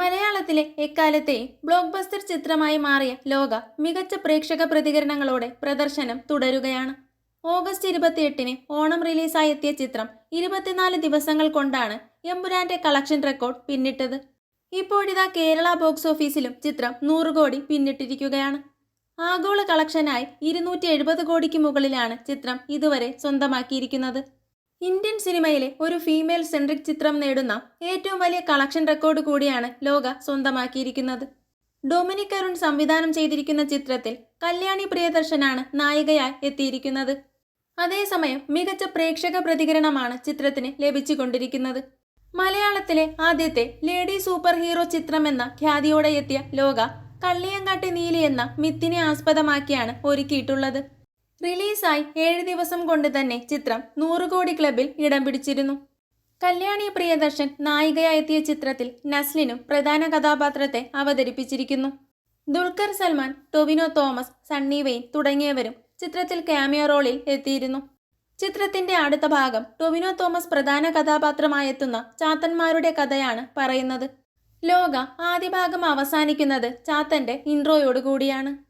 മലയാളത്തിലെ എക്കാലത്തെ block buster ചിത്രമായി മാറിയ ലോക മികച്ച പ്രേക്ഷക പ്രതികരണങ്ങളോടെ പ്രദർശനം തുടരുകയാണ്. ഓഗസ്റ്റ് ഇരുപത്തിയെട്ടിന് ഓണം റിലീസായി എത്തിയ ചിത്രം ഇരുപത്തിനാല് ദിവസങ്ങൾ കൊണ്ടാണ് എമ്പുരാന്റെ കളക്ഷൻ റെക്കോർഡ് പിന്നിട്ടത്. ഇപ്പോഴിതാ കേരള ബോക്സ് ഓഫീസിലും ചിത്രം നൂറ് കോടി പിന്നിട്ടിരിക്കുകയാണ്. ആഗോള കളക്ഷനായി ഇരുന്നൂറ്റി എഴുപത് കോടിക്ക് മുകളിലാണ് ചിത്രം ഇതുവരെ സ്വന്തമാക്കിയിരിക്കുന്നത്. ഇന്ത്യൻ സിനിമയിലെ ഒരു ഫീമെയിൽ സെൻട്രിക് ചിത്രം നേടുന്ന ഏറ്റവും വലിയ കളക്ഷൻ റെക്കോർഡ് കൂടിയാണ് ലോക സ്വന്തമാക്കിയിരിക്കുന്നത്. ഡൊമിനിക് അരുൺ സംവിധാനം ചെയ്തിരിക്കുന്ന ചിത്രത്തിൽ കല്യാണി പ്രിയദർശനാണ് നായികയായി എത്തിയിരിക്കുന്നത്. അതേസമയം മികച്ച പ്രേക്ഷക പ്രതികരണമാണ് ചിത്രത്തിന് ലഭിച്ചുകൊണ്ടിരിക്കുന്നത്. മലയാളത്തിലെ ആദ്യത്തെ ലേഡി സൂപ്പർ ഹീറോ ചിത്രമെന്ന ഖ്യാതിയോടെ എത്തിയ ലോക കള്ളിയങ്കാട്ടി നീലി എന്ന മിത്തിനെ ആസ്പദമാക്കിയാണ് ഒരുക്കിയിട്ടുള്ളത്. റിലീസായി ഏഴ് ദിവസം കൊണ്ട് തന്നെ ചിത്രം നൂറ് കോടി ക്ലബിൽ ഇടം പിടിച്ചിരുന്നു. കല്യാണി പ്രിയദർശൻ നായികയായി എത്തിയ ചിത്രത്തിൽ നസ്ലിനും പ്രധാന കഥാപാത്രത്തെ അവതരിപ്പിച്ചിരിക്കുന്നു. ദുൽഖർ സൽമാൻ ടൊവിനോ തോമസ് സണ്ണി വെയിൻ തുടങ്ങിയവരും ചിത്രത്തിൽ ക്യാമിയോ റോളിൽ എത്തിയിരുന്നു. ചിത്രത്തിന്റെ അടുത്ത ഭാഗം ടൊവിനോ തോമസ് പ്രധാന കഥാപാത്രമായെത്തുന്ന ചാത്തന്മാരുടെ കഥയാണ് പറയുന്നത്. ലോക ആദ്യ ഭാഗം അവസാനിക്കുന്നത് ചാത്തന്റെ ഇൻട്രോയോടുകൂടിയാണ്